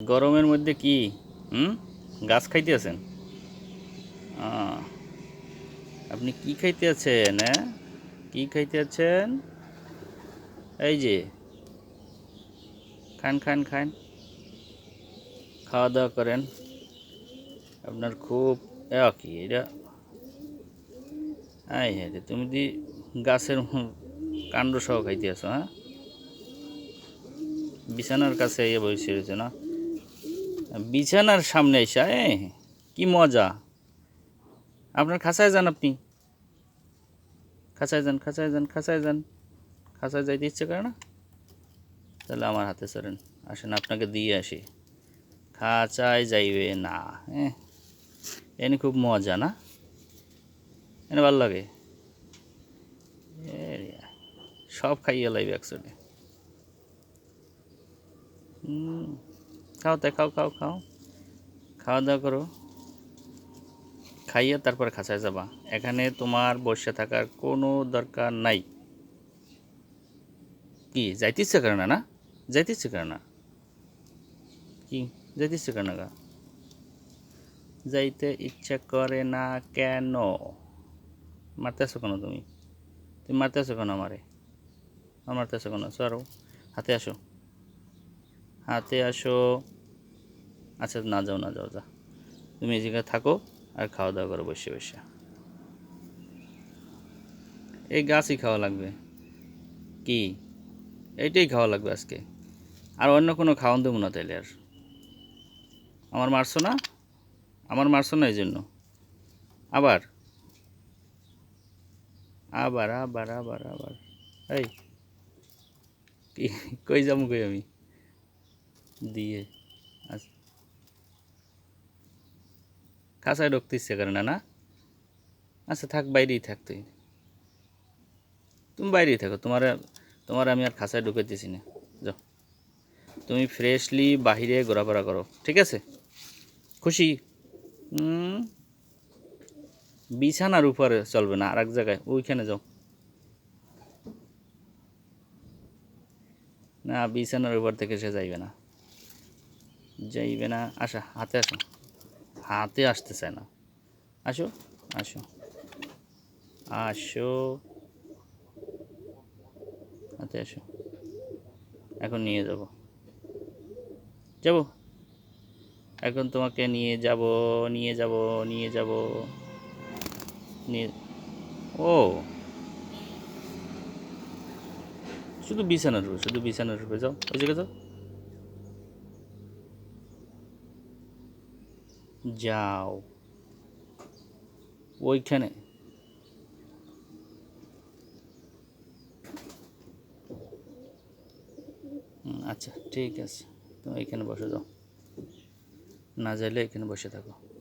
গরমের মধ্যে কি, হুম? গাছ খাইতে আছেন আপনি কি খাইতে আছেন হ্যাঁ কি খাইতে আছেন এই যে, খান খান খান। খাওয়া দাওয়া করেন। আপনার খুব কি এটা? আই হ্যাঁ তুমি দি গাছের কাণ্ড সহ খাইতে আছো হ্যাঁ? বিছানার কাছে ইয়ে বসে রয়েছে, না? বিছানার সামনে এসে, এ, কি মজা। আপনার খাঁচায় যান আপনি। খাঁচায় যান খাঁচায় যান খাঁচায় যান। খাঁচায় যাইতে ইচ্ছে করে না? তাহলে আমার হাতে সরেন আসেন আপনাকে দিয়ে আসি। খাঁচায় যাইবে না হ্যাঁ এনে খুব মজা না? এনে ভালো লাগে। সব খাইয়ে লাইবে একসাথে হুম খাও তাই খাও খাও খাও। খাওয়া দাওয়া করো। খাইয়ে তারপর খাঁচায় যাবা। এখানে তোমার বসে থাকার কোনো দরকার নাই। কি, যাইতে ইচ্ছে করে না না? যাইতে ইচ্ছে করে না? কি, যাইতে ইচ্ছে করে না গা? যাইতে ইচ্ছে করে না কেন? মারতে আসো কেন তুমি? তুমি মারতে আসো কেন আমারে? আমার মারতে আসো কেন? সরো, হাতে আসো। হাতে আসো। আচ্ছা না, যাও না, যাও যা তুমি এই জায়গায় থাকো আর খাওয়া দাওয়া করো বসে বসে। এই গাছই খাওয়া লাগবে। কি? এইটাই খাওয়া লাগবে আজকে। আর অন্য কোনো খাওয়ান দেবো না তাইলে আর। আমার মারছো না? আমার মারছো না এই জন্য? আবার? আবার আবার আবার আবার। এই কই যাব কই আমি? দিয়ে খাঁচায় ঢুকতে ইচ্ছে করে না না? আচ্ছা থাক, বাইরেই থাক তুই। তুমি বাইরেই থাকো, তোমার তোমার আমি আর খাঁচায় ঢুকাইতেছি না। যাও। তুমি ফ্রেশলি বাহিরে ঘোরাফেরা করো, ঠিক আছে? খুশি? বিছানার উপরে চলবে না আর এক জায়গায়, ওইখানে যাও। না, বিছানার উপর থেকে সে যাইবে না। যাইবে না। আসা, হাতে আসো। হাতে আসতে চায় না। আসো আসো। আসো। হাতে আসো। এখন নিয়ে যাব। যাব? এখন তোমাকে নিয়ে যাব নিয়ে যাব নিয়ে যাব। নিয়ে ও। শুধু বিছানার উপরে, শুধু বিছানার উপরে যাও। ওই জায়গায় যাও। যাও। ওইখানে। আচ্ছা ঠিক আছে। তুমি এখানে বসে যাও। না যাইলে এখানে বসে থাকো।